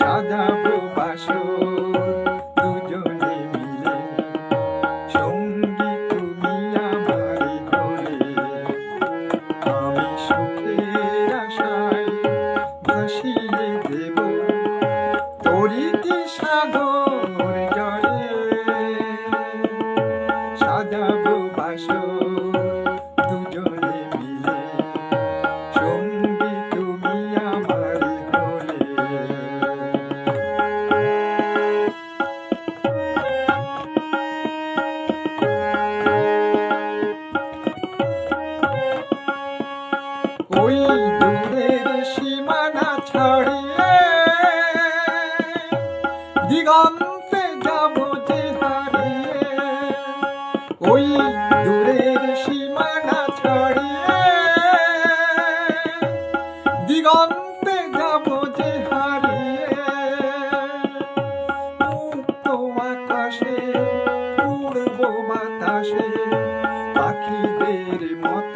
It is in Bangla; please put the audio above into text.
সাজাবো বাসর, দুজনে মিলে। সঙ্গী তুমি আমারই হলে আমি সুখের আশায় ভাসিয়ে দেব। তরিতি সাগর জলে। সাজাবো বাসর ছাড়িয়ে দিগন্তে যাব যে হারিয়ে। ওই দূরের সীমানা ছাড়িয়ে দিগন্তে যাব যে হারিয়ে। মুক্ত আকাশে, উড়ব বাতাসে, পাখিদের মতো